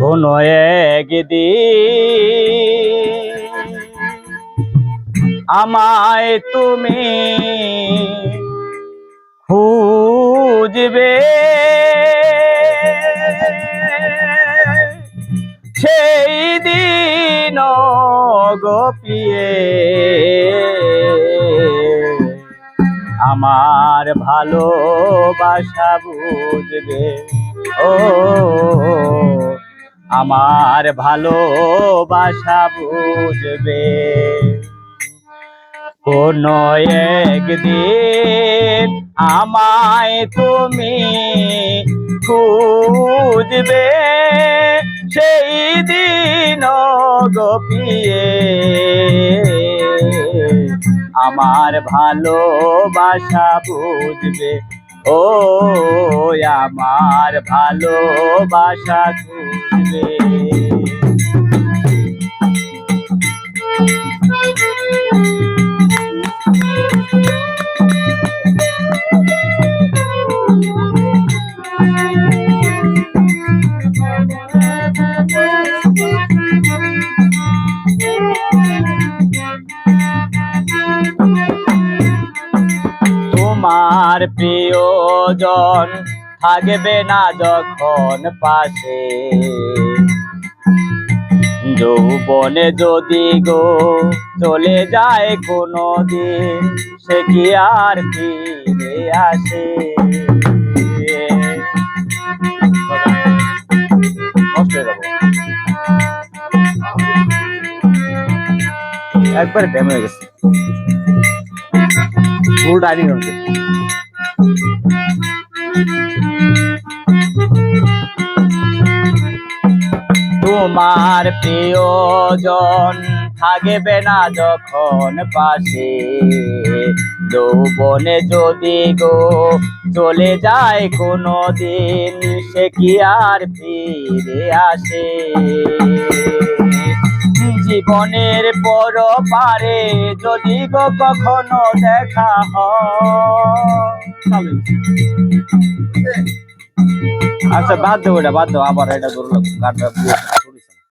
কোনো একদিন আমায় তুমি খুঁজবে। সেই দিন গোপিয়ে আমার ভালোবাসা বুঝবে। ও, আমার ভালোবাসা বুঝবে। কোন একদিন আমায় তুমি খুঁজবে, সেই দিন গোপিয়ে আমার ভালোবাসা বুঝবে। ও আমার ভালোবাসা বুঝবে। তোমার প্রিয়জন থাকবে না যখন পাশে। যৌবনে যদি গো চলে যায় কোনো দিন সে কি আর ফিরে আসে। একবারে ড্যাম হয়ে গেছে। ফুল ডাইনিং রুম তোমার প্রিয়জন থাকবে না যখন পাশে। যৌবনে যদি গো চলে যায় কোনো দিন সে কি আর ফিরে আসে? জীবনের পর পারে যদি গো কখনো দেখা হয় আচ্ছা বাদ দেবো এটা বাদ দেবো আবার এটা ধরলো গানটা